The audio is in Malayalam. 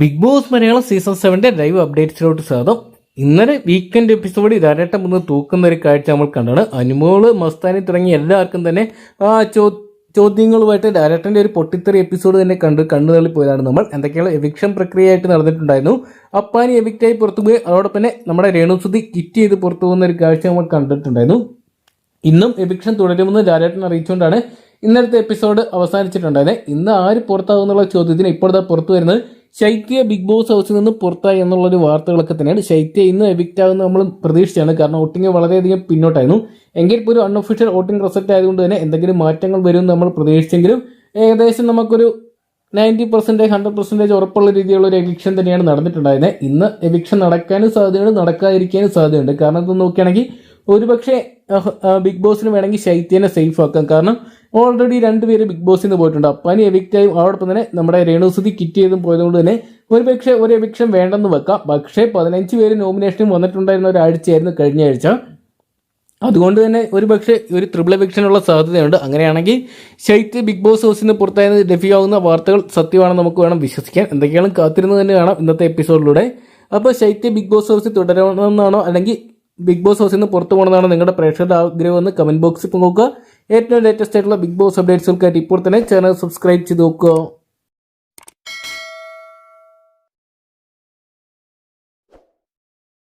ബിഗ് ബോസ് മലയാളം സീസൺ സെവന്റെ ലൈവ് അപ്ഡേറ്റ്സിലോട്ട് സ്വാഗതം ഇന്നലെ വീക്കെൻഡ് എപ്പിസോഡ് ധാരാട്ടം ഒന്ന് തൂക്കുന്ന ഒരു കാഴ്ച നമ്മൾ കണ്ടാണ്. അനുമോൾ മസ്താനി തുടങ്ങി എല്ലാവർക്കും തന്നെ ആ ചോ ചോദ്യങ്ങളുമായിട്ട് ഡയറക്ടറിന്റെ ഒരു പൊട്ടിത്തെറി എപ്പിസോഡ് തന്നെ കണ്ട് കണ്ണു തള്ളി പോയതാണ് നമ്മൾ. എന്തൊക്കെയാണ് എവിക്ഷൻ പ്രക്രിയയായിട്ട് നടന്നിട്ടുണ്ടായിരുന്നു. അപ്പാനി എവിക്റ്റായി പുറത്തു പോയി അതോടൊപ്പം തന്നെ നമ്മുടെ രേണുസുതി കിറ്റ് ചെയ്ത് പുറത്തു പോകുന്ന ഒരു കാഴ്ച നമ്മൾ കണ്ടിട്ടുണ്ടായിരുന്നു. ഇന്നും എവിക്ഷൻ തുടരുമെന്ന് ഡയറക്ടറിനെ അറിയിച്ചുകൊണ്ടാണ് ഇന്നലത്തെ എപ്പിസോഡ് അവസാനിച്ചിട്ടുണ്ടായത് ഇന്ന് ആര് പുറത്താകുന്നുള്ള ചോദ്യത്തിന് ഇപ്പോഴത്തെ പുറത്തു വരുന്നത്. ശൈത്യ ബിഗ് ബോസ് ഹൗസിൽ നിന്ന് പുറത്തായി എന്നുള്ളൊരു വാർത്തകളൊക്കെ തന്നെയാണ്. ശൈത്യ ഇന്ന് എവിക്റ്റ് ആകുന്ന നമ്മൾ പ്രതീക്ഷിച്ചാണ് കാരണം വോട്ടിംഗ് വളരെയധികം പിന്നോട്ടായിരുന്നു. എങ്കിൽ പോലും അൺഒഫീഷ്യൽ വോട്ടിംഗ് റിസൾട്ട് ആയതുകൊണ്ട് തന്നെ എന്തെങ്കിലും മാറ്റങ്ങൾ വരുമെന്ന് നമ്മൾ പ്രതീക്ഷിച്ചെങ്കിലും ഏകദേശം നമുക്കൊരു നയന്റി പെർസെന്റേജ് ഹൺഡ്രഡ് പെർസെന്റേജ് ഉറപ്പുള്ള രീതിയിലുള്ള ഒരു എവിക്ഷൻ തന്നെയാണ് നടന്നിട്ടുണ്ടായിരുന്നത്. ഇന്ന് എവിക്ഷൻ നടക്കാനും സാധ്യതയുണ്ട് നടക്കാതിരിക്കാനും സാധ്യതയുണ്ട്. കാരണം ഇത് നോക്കുകയാണെങ്കിൽ ഒരുപക്ഷെ ബിഗ് ബോസിന് വേണമെങ്കിൽ ശൈത്യനെ സേഫ് ആക്കാം. കാരണം ഓൾറെഡി രണ്ടുപേര് ബിഗ് ബോസിൽ നിന്ന് പോയിട്ടുണ്ട് അപ്പാനി എവിക്റ്റായും അതോടൊപ്പം തന്നെ നമ്മുടെ രേണുസുതി കിറ്റ് ചെയ്തും പോയതുകൊണ്ട് തന്നെ ഒരുപക്ഷെ ഒരു എവിക്ഷൻ വേണ്ടെന്ന് വെക്കാം. പക്ഷേ പതിനഞ്ച് പേര് നോമിനേഷനും വന്നിട്ടുണ്ടായിരുന്ന ഒരാഴ്ചയായിരുന്നു കഴിഞ്ഞ ആഴ്ച. അതുകൊണ്ട് തന്നെ ഒരു പക്ഷേ ഒരു ത്രിപിൾ എവിക്ഷനുള്ള സാധ്യതയുണ്ട്. അങ്ങനെയാണെങ്കിൽ ശൈത്യ ബിഗ് ബോസ് ഹൗസിൽ നിന്ന് പുറത്തായത് ലഭ്യമാകുന്ന വാർത്തകൾ സത്യമാണെന്ന് നമുക്ക് വേണം വിശ്വസിക്കാൻ. എന്തൊക്കെയാണ് കാത്തിരുന്ന് തന്നെ കാണാം ഇന്നത്തെ എപ്പിസോഡിലൂടെ അപ്പോൾ ശൈത്യ ബിഗ് ബോസ് ഹൗസിൽ തുടരണമെന്നാണോ അല്ലെങ്കിൽ ബിഗ് ബോസ് ഹൗസിൽ നിന്ന് പുറത്തു പോകണമെന്നാണ് നിങ്ങളുടെ പ്രേക്ഷകരുടെ ആഗ്രഹമെന്ന് കമന്റ് ബോക്സിൽ നോക്കുക. ഏറ്റവും ലേറ്റസ്റ്റ് ആയിട്ടുള്ള ബിഗ് ബോസ് അപ്ഡേറ്റ്സുകൾക്കായിട്ട് ഇപ്പോൾ തന്നെ ചാനൽ സബ്സ്ക്രൈബ് ചെയ്ത് നോക്കുക.